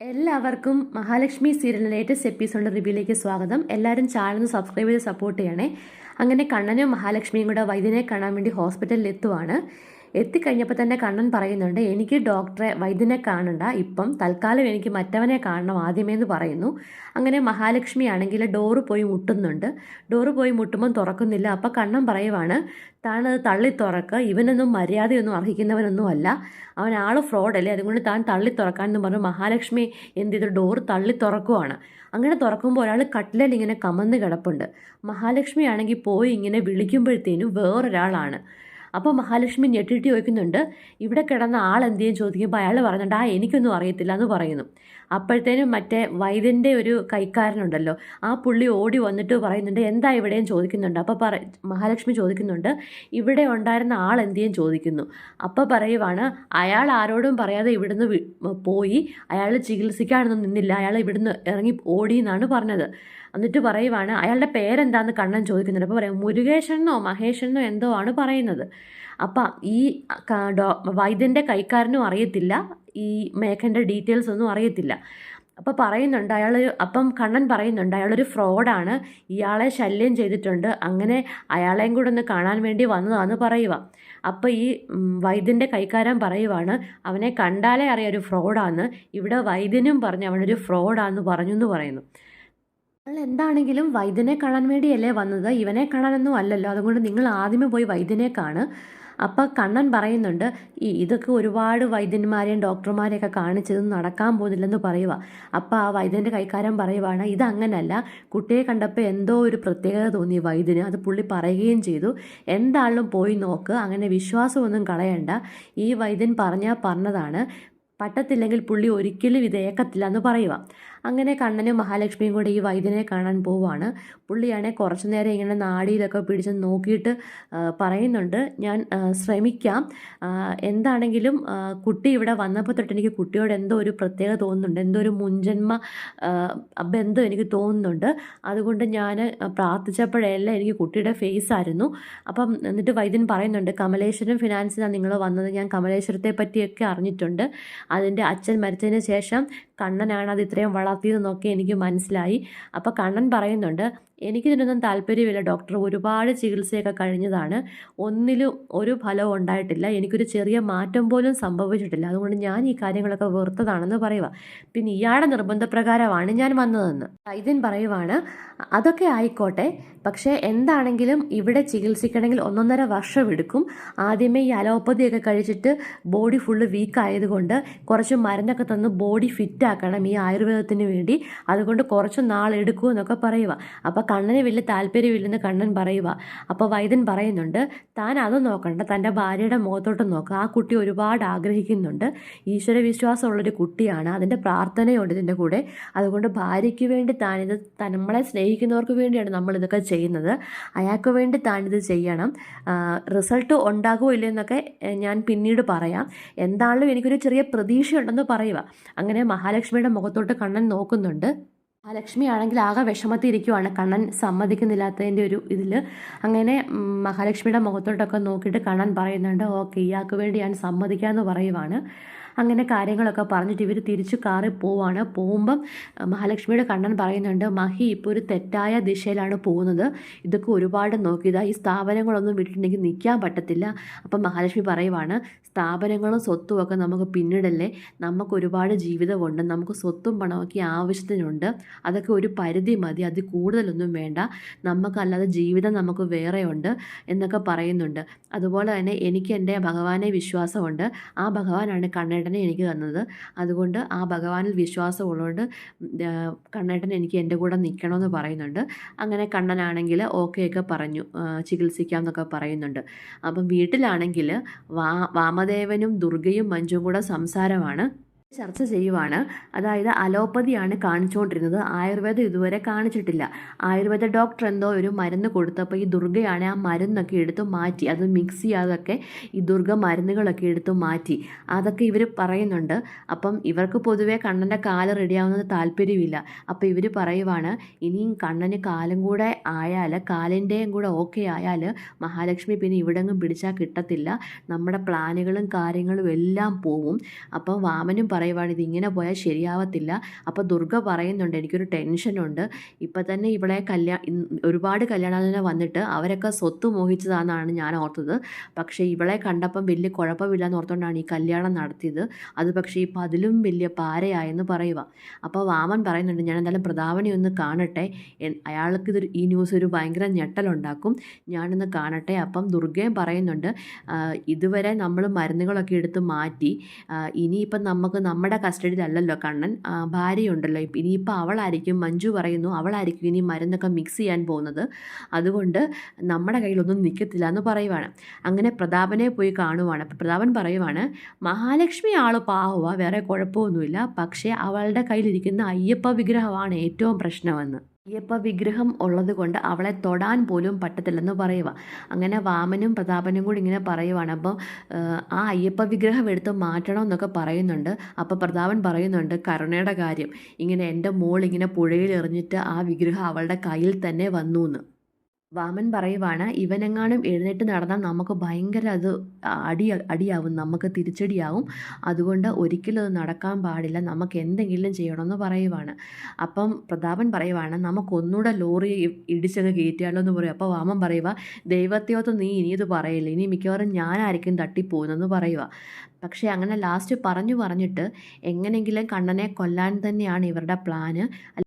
എല്ലാവർക്കും മഹാലക്ഷ്മി സീരിയലിന്റെ ലേറ്റസ്റ്റ് എപ്പിസോഡിന്റെ റിവ്യൂയിലേക്ക് സ്വാഗതം. എല്ലാവരും ചാനൽ സബ്സ്ക്രൈബ് ചെയ്ത് സപ്പോർട്ട് ചെയ്യണേ. അങ്ങനെ കണ്ണനും മഹാലക്ഷ്മിയും കൂടെ വൈദ്യനെ കാണാൻ വേണ്ടി ഹോസ്പിറ്റലിൽ എത്തുവാണ്. എത്തിക്കഴിഞ്ഞപ്പോൾ തന്നെ കണ്ണൻ പറയുന്നുണ്ട് എനിക്ക് ഡോക്ടറെ വൈദ്യനെ കാണണ്ട. ഇപ്പം തൽക്കാലം എനിക്ക് മറ്റവനെ കാണണം ആദ്യമേ എന്ന് പറയുന്നു. അങ്ങനെ മഹാലക്ഷ്മി ആണെങ്കിൽ ഡോറ് പോയി മുട്ടുന്നുണ്ട്. ഡോറ് പോയി മുട്ടുമ്പം തുറക്കുന്നില്ല. അപ്പോൾ കണ്ണൻ പറയുവാണ് താൻ അത് തള്ളി തുറക്ക് ഇവനൊന്നും മര്യാദയൊന്നും അർഹിക്കുന്നവനൊന്നും അല്ല. അവൻ ആൾ ഫ്രോഡല്ലേ അതുകൊണ്ട് താൻ തള്ളി തുറക്കാനെന്ന് പറഞ്ഞു മഹാലക്ഷ്മി എന്ത് ചെയ്തു? ഡോർ തള്ളി തുറക്കുവാണ് അങ്ങനെ തുറക്കുമ്പോൾ ഒരാൾ കട്ടിലിൽ ഇങ്ങനെ കമന്ന് കിടപ്പുണ്ട്. മഹാലക്ഷ്മി ആണെങ്കിൽ പോയി ഇങ്ങനെ വിളിക്കുമ്പോഴത്തേനും വേറൊരാളാണ്. അപ്പോൾ മഹാലക്ഷ്മി ഞെട്ടിട്ട് ചോദിക്കുന്നുണ്ട് ഇവിടെ കിടന്ന ആൾ എന്ത് ചെയ്യും ചോദിക്കുമ്പോൾ അയാൾ പറയുന്നുണ്ട് ആ എനിക്കൊന്നും അറിയത്തില്ല എന്ന് പറയുന്നു. അപ്പോഴത്തേനും മറ്റേ വൈദ്യന്റെ ഒരു കൈക്കാരനുണ്ടല്ലോ ആ പുള്ളി ഓടി വന്നിട്ട് പറയുന്നുണ്ട് എന്താ ഇവിടെയും ചോദിക്കുന്നുണ്ട്? അപ്പോൾ പറ മഹാലക്ഷ്മി ചോദിക്കുന്നുണ്ട് ഇവിടെ ഉണ്ടായിരുന്ന ആൾ എന്ത് ചെയ്യും ചോദിക്കുന്നു? അപ്പോൾ പറയുവാണ് അയാൾ ആരോടും പറയാതെ ഇവിടുന്ന് പോയി അയാൾ ചികിത്സിക്കാനൊന്നും നിന്നില്ല അയാൾ ഇവിടുന്ന് ഇറങ്ങി ഓടി എന്നാണ് പറഞ്ഞത്. എന്നിട്ട് പറയുവാണ് അയാളുടെ പേരെന്താന്ന് കണ്ണൻ ചോദിക്കുന്നുണ്ട്. അപ്പോൾ പറയാം മുരുകേശനെന്നോ മഹേഷനെന്നോ എന്തോ ആണ് പറയുന്നത്. അപ്പം ഈ ഡോ വൈദ്യന്റെ കൈക്കാരനും അറിയത്തില്ല. ഈ മേഘന്റെ ഡീറ്റെയിൽസ് ഒന്നും അറിയത്തില്ല. അപ്പോൾ പറയുന്നുണ്ട് അയാൾ അപ്പം കണ്ണൻ പറയുന്നുണ്ട് അയാളൊരു ഫ്രോഡാണ്. ഇയാളെ ശല്യം ചെയ്തിട്ടുണ്ട്. അങ്ങനെ അയാളെയും കൂടെ ഒന്ന് കാണാൻ വേണ്ടി വന്നതാണെന്ന് പറയുക അപ്പോൾ ഈ വൈദ്യന്റെ കൈക്കാരൻ പറയുവാണ് അവനെ കണ്ടാലേ അറിയാം ഒരു ഫ്രോഡാന്ന്. ഇവിടെ വൈദ്യനും പറഞ്ഞ് അവനൊരു ഫ്രോഡാന്ന് പറഞ്ഞു എന്ന് പറയുന്നു. നിങ്ങൾ എന്താണെങ്കിലും വൈദ്യനെ കാണാൻ വേണ്ടിയല്ലേ വന്നത്. ഇവനെ കാണാനൊന്നും അല്ലല്ലോ. അതുകൊണ്ട് നിങ്ങൾ ആദ്യമേ പോയി വൈദ്യനെ കാണ്. അപ്പം കണ്ണൻ പറയുന്നുണ്ട് ഈ ഇതൊക്കെ ഒരുപാട് വൈദ്യന്മാരെയും ഡോക്ടർമാരെയൊക്കെ കാണിച്ചതൊന്നും നടക്കാൻ പോകുന്നില്ലെന്ന് പറയുക അപ്പം ആ വൈദ്യന്റെ കൈക്കാരൻ പറയുവാണ് ഇതങ്ങനല്ല കുട്ടിയെ കണ്ടപ്പോൾ എന്തോ ഒരു പ്രത്യേകത തോന്നി വൈദ്യന്. അത് പുള്ളി പറയുകയും ചെയ്തു. എന്താളും പോയി നോക്ക്. അങ്ങനെ വിശ്വാസമൊന്നും കളയണ്ട. ഈ വൈദ്യൻ പറഞ്ഞാൽ പറഞ്ഞതാണ്. പറ്റത്തില്ലെങ്കിൽ പുള്ളി ഒരിക്കലും ഇത് ഏക്കത്തില്ല എന്ന് പറയുക അങ്ങനെ കണ്ണനും മഹാലക്ഷ്മിയും കൂടെ ഈ വൈദ്യനെ കാണാൻ പോവാണ്. പുള്ളിയാണെ കുറച്ചു നേരം ഇങ്ങനെ നാടിയിലൊക്കെ പിടിച്ച് നോക്കിയിട്ട് പറയുന്നുണ്ട് ഞാൻ ശ്രമിക്കാം. എന്താണെങ്കിലും കുട്ടി ഇവിടെ വന്നപ്പോൾ തൊട്ട് എനിക്ക് കുട്ടിയോട് എന്തോ ഒരു പ്രത്യേകത തോന്നുന്നുണ്ട്. എന്തോ ഒരു മുൻജന്മ ബന്ധം എനിക്ക് തോന്നുന്നുണ്ട്. അതുകൊണ്ട് ഞാൻ പ്രാർത്ഥിച്ചപ്പോഴെല്ലാം എനിക്ക് കുട്ടിയുടെ ഫേസ് ആയിരുന്നു. അപ്പം എന്നിട്ട് വൈദ്യൻ പറയുന്നുണ്ട് കമലേശ്വരം ഫിനാൻസിനാണ് നിങ്ങൾ വന്നത്. ഞാൻ കമലേശ്വരത്തെ പറ്റിയൊക്കെ അറിഞ്ഞിട്ടുണ്ട്. അതിന്റെ അച്ഛൻ മരിച്ചതിന് ശേഷം കണ്ണനാണ് അത് ഇത്രയും വളർത്തിയതെന്നൊക്കെ എനിക്ക് മനസ്സിലായി. അപ്പോൾ കണ്ണൻ പറയുന്നുണ്ട് എനിക്കിതിനൊന്നും താല്പര്യമില്ല ഡോക്ടർ. ഒരുപാട് ചികിത്സയൊക്കെ കഴിഞ്ഞതാണ്. ഒന്നിലും ഒരു ഫലവും ഉണ്ടായിട്ടില്ല. എനിക്കൊരു ചെറിയ മാറ്റം പോലും സംഭവിച്ചിട്ടില്ല. അതുകൊണ്ട് ഞാൻ ഈ കാര്യങ്ങളൊക്കെ വെറുത്തതാണെന്ന് പറയുക പിന്നെ ഇയാളുടെ നിർബന്ധപ്രകാരമാണ് ഞാൻ വന്നതെന്ന്. വൈദ്യൻ പറയുവാണ് അതൊക്കെ ആയിക്കോട്ടെ. പക്ഷേ എന്താണെങ്കിലും ഇവിടെ ചികിത്സിക്കണമെങ്കിൽ ഒന്നൊന്നര വർഷം എടുക്കും. ആദ്യമേ ഈ അലോപ്പതിയൊക്കെ കഴിച്ചിട്ട് ബോഡി ഫുള്ള് വീക്കായതുകൊണ്ട് കുറച്ച് മരുന്നൊക്കെ തന്ന് ബോഡി ഫിറ്റ് ആക്കണം ഈ ആയുർവേദത്തിന് വേണ്ടി അതുകൊണ്ട് കുറച്ച് നാൾ എടുക്കുമെന്നൊക്കെ പറയുക അപ്പോൾ കണ്ണന് വലിയ താല്പര്യമില്ലെന്ന് കണ്ണൻ പറയുക അപ്പോൾ വൈദ്യൻ പറയുന്നുണ്ട് താൻ അത് നോക്കണ്ട തന്റെ ഭാര്യയുടെ മുഖത്തോട്ട് നോക്കുക ആ കുട്ടി ഒരുപാട് ആഗ്രഹിക്കുന്നുണ്ട്. ഈശ്വര വിശ്വാസമുള്ളൊരു കുട്ടിയാണ്. അതിന്റെ പ്രാർത്ഥനയുണ്ട് ഇതിന്റെ കൂടെ. അതുകൊണ്ട് ഭാര്യയ്ക്ക് വേണ്ടി താനിത് നമ്മളെ സ്നേഹിക്കുന്നവർക്ക് വേണ്ടിയാണ് നമ്മൾ ഇതൊക്കെ ചെയ്യുന്നത്. അയാൾക്ക് വേണ്ടി താനിത് ചെയ്യണം. റിസൾട്ട് ഉണ്ടാകുമോ ഇല്ലെന്നൊക്കെ ഞാൻ പിന്നീട് പറയാം. എന്താണെങ്കിലും എനിക്കൊരു ചെറിയ പ്രതീക്ഷയുണ്ടെന്ന് പറയുക അങ്ങനെ മഹാലക്ഷ്മിയുടെ മുഖത്തോട്ട് കണ്ണൻ നോക്കുന്നുണ്ട്. ലക്ഷ്മി ആണെങ്കിൽ ആകെ വിഷമത്തിരിക്കുവാണ്. കണ്ണൻ സമ്മതിക്കുന്നില്ലാത്തതിന്റെ ഒരു ഇതിൽ അങ്ങനെ മഹാലക്ഷ്മിയുടെ മുഖത്തോട്ടൊക്കെ നോക്കിയിട്ട് കണ്ണൻ പറയുന്നുണ്ട് ഓക്കെ ഇയാൾക്ക് വേണ്ടി ഞാൻ സമ്മതിക്കാമെന്ന് പറയുവാണ്. അങ്ങനെ കാര്യങ്ങളൊക്കെ പറഞ്ഞിട്ട് ഇവർ തിരിച്ചു കാറി പോവാണ്. പോകുമ്പം മഹാലക്ഷ്മിയുടെ കണ്ണൻ പറയുന്നുണ്ട് മഹി ഇപ്പോൾ ഒരു തെറ്റായ ദിശയിലാണ് പോകുന്നത്. ഇതൊക്കെ ഒരുപാട് നോക്കിയതാ ഈ സ്ഥാപനങ്ങളൊന്നും വിട്ടിട്ടുണ്ടെങ്കിൽ നിൽക്കാൻ പറ്റത്തില്ല. അപ്പം മഹാലക്ഷ്മി പറയുവാണ് സ്ഥാപനങ്ങളും സ്വത്തും ഒക്കെ നമുക്ക് പിന്നിടല്ലേ? നമുക്ക് ഒരുപാട് ജീവിതമുണ്ട്. നമുക്ക് സ്വത്തും പണമൊക്കെ ആവശ്യത്തിനുണ്ട്. അതൊക്കെ ഒരു പരിധി മതി. അതിൽ കൂടുതലൊന്നും വേണ്ട. നമുക്കല്ലാതെ ജീവിതം നമുക്ക് വേറെയുണ്ട് എന്നൊക്കെ പറയുന്നുണ്ട്. അതുപോലെ തന്നെ എനിക്ക് എന്റെ ഭഗവാനെ വിശ്വാസമുണ്ട്. ആ ഭഗവാനാണ് കണ്ണേട്ടനെ എനിക്ക് തന്നത്. അതുകൊണ്ട് ആ ഭഗവാനിൽ വിശ്വാസമുള്ളതുകൊണ്ട് ഉള്ളതുകൊണ്ട് കണ്ണേട്ടൻ എനിക്ക് എന്റെ കൂടെ നിൽക്കണമെന്ന് പറയുന്നുണ്ട്. അങ്ങനെ കണ്ണനാണെങ്കിൽ ഓക്കെ ഒക്കെ പറഞ്ഞു ചികിത്സിക്കാം എന്നൊക്കെ പറയുന്നുണ്ട്. അപ്പം വീട്ടിലാണെങ്കിൽ വാ വാമദേവനും ദുർഗയും മഞ്ജും കൂടെ സംസാരമാണ്. ചർച്ച ചെയ്യുവാണ്. അതായത് അലോപ്പതിയാണ് കാണിച്ചുകൊണ്ടിരുന്നത്. ആയുർവേദം ഇതുവരെ കാണിച്ചിട്ടില്ല. ആയുർവേദ ഡോക്ടർ എന്തോ ഒരു മരുന്ന് കൊടുത്തപ്പോൾ ഈ ദുർഗയാണ് ആ മരുന്നൊക്കെ എടുത്ത് മാറ്റി അത് മിക്സ് ചെയ്യാതൊക്കെ ഈ ദുർഗ മരുന്നുകളൊക്കെ എടുത്ത് മാറ്റി. അതൊക്കെ ഇവർ പറയുന്നുണ്ട്. അപ്പം ഇവർക്ക് പൊതുവേ കണ്ണന്റെ കാൽ റെഡിയാവുന്നത് താല്പര്യമില്ല. അപ്പോൾ ഇവർ പറയുവാണ് ഇനിയും കണ്ണന് കാലും കൂടെ ആയാൽ കാലിന്റെയും കൂടെ ഓക്കെ ആയാൽ മഹാലക്ഷ്മി പിന്നെ ഇവിടെങ്ങും പിടിച്ചാൽ കിട്ടത്തില്ല. നമ്മുടെ പ്ലാനുകളും കാര്യങ്ങളും എല്ലാം പോവും. അപ്പം വാമനും പറയുവാണ് ഇതിങ്ങനെ പോയാൽ ശരിയാവത്തില്ല. അപ്പോൾ ദുർഗ പറയുന്നുണ്ട് എനിക്കൊരു ടെൻഷനുണ്ട്. ഇപ്പം തന്നെ ഇവിടെ കല്യാ ഒരുപാട് കല്യാണാലോചന വന്നിട്ട് അവരൊക്കെ സ്വത്ത് മോഹിച്ചതാണെന്നാണ് ഞാൻ ഓർത്തത്. പക്ഷേ ഇവളെ കണ്ടപ്പം വലിയ കുഴപ്പമില്ല എന്ന് ഓർത്തുകൊണ്ടാണ് ഈ കല്യാണം നടത്തിയത്. അത് പക്ഷേ ഇപ്പം അതിലും വലിയ പാരയായെന്ന് പറയുക. അപ്പോൾ വാമൻ പറയുന്നുണ്ട് ഞാൻ എന്തായാലും പ്രതാപനെ ഒന്ന് കാണട്ടെ. അയാൾക്ക് ഇതൊരു ഈ ന്യൂസ് ഒരു ഭയങ്കര ഞെട്ടലുണ്ടാക്കും. ഞാനൊന്ന് കാണട്ടെ. അപ്പം ദുർഗയും പറയുന്നുണ്ട് ഇതുവരെ നമ്മൾ മരുന്നുകളൊക്കെ എടുത്ത് മാറ്റി ഇനിയിപ്പം നമുക്ക് നമ്മുടെ കസ്റ്റഡിയിലല്ലല്ലോ കണ്ണൻ. ഭാര്യയുണ്ടല്ലോ ഇനിയിപ്പോൾ അവളായിരിക്കും മഞ്ജു പറയുന്നു അവളായിരിക്കും ഇനി മരുന്നൊക്കെ മിക്സ് ചെയ്യാൻ പോകുന്നത്. അതുകൊണ്ട് നമ്മുടെ കയ്യിലൊന്നും നിൽക്കത്തില്ല എന്ന് പറയുവാണ്. അങ്ങനെ പ്രതാപനെ പോയി കാണുവാണ്. അപ്പോൾ പ്രതാപൻ പറയുവാണ് മഹാലക്ഷ്മി ആൾ പാവുക വേറെ കുഴപ്പമൊന്നുമില്ല. പക്ഷേ അവളുടെ കയ്യിലിരിക്കുന്ന അയ്യപ്പ വിഗ്രഹമാണ് ഏറ്റവും പ്രശ്നമെന്ന്. അയ്യപ്പ വിഗ്രഹം ഉള്ളത് കൊണ്ട് അവളെ തൊടാൻ പോലും പറ്റത്തില്ലെന്ന് പറയുക. അങ്ങനെ വാമനും പ്രതാപനും കൂടി ഇങ്ങനെ പറയുവാണ്. അപ്പോൾ ആ അയ്യപ്പ വിഗ്രഹം എടുത്ത് മാറ്റണം എന്നൊക്കെ പറയുന്നുണ്ട്. അപ്പോൾ പ്രതാപൻ പറയുന്നുണ്ട് കരുണയുടെ കാര്യം. ഇങ്ങനെ എന്റെ മോൾ ഇങ്ങനെ പുഴയിൽ എറിഞ്ഞിട്ട് ആ വിഗ്രഹം അവളുടെ കയ്യിൽ തന്നെ വന്നു എന്ന്. വാമൻ പറയുവാണ് ഇവനെങ്ങാനും എഴുന്നേറ്റ് നടന്നാൽ നമുക്ക് ഭയങ്കര അത് അടി അടിയാവും നമുക്ക് തിരിച്ചടിയാവും. അതുകൊണ്ട് ഒരിക്കലും അത് നടക്കാൻ പാടില്ല നമുക്ക് എന്തെങ്കിലും ചെയ്യണമെന്ന് പറയുവാണ്. അപ്പം പ്രതാപൻ പറയുവാണ് നമുക്കൊന്നുകൂടെ ലോറി ഇടിച്ചങ്ങ് കയറ്റിയാലോ എന്ന് പറയും. അപ്പോൾ വാമൻ പറയുക ദൈവത്തെയോത്ത് നീ ഇനി ഇത് പറയില്ല? ഇനി മിക്കവാറും ഞാനായിരിക്കും തട്ടിപ്പോകുന്നെന്ന് പറയുക പക്ഷേ അങ്ങനെ ലാസ്റ്റ് പറഞ്ഞു പറഞ്ഞിട്ട് എങ്ങനെയെങ്കിലും കണ്ണനെ കൊല്ലാൻ തന്നെയാണ് ഇവരുടെ പ്ലാന്.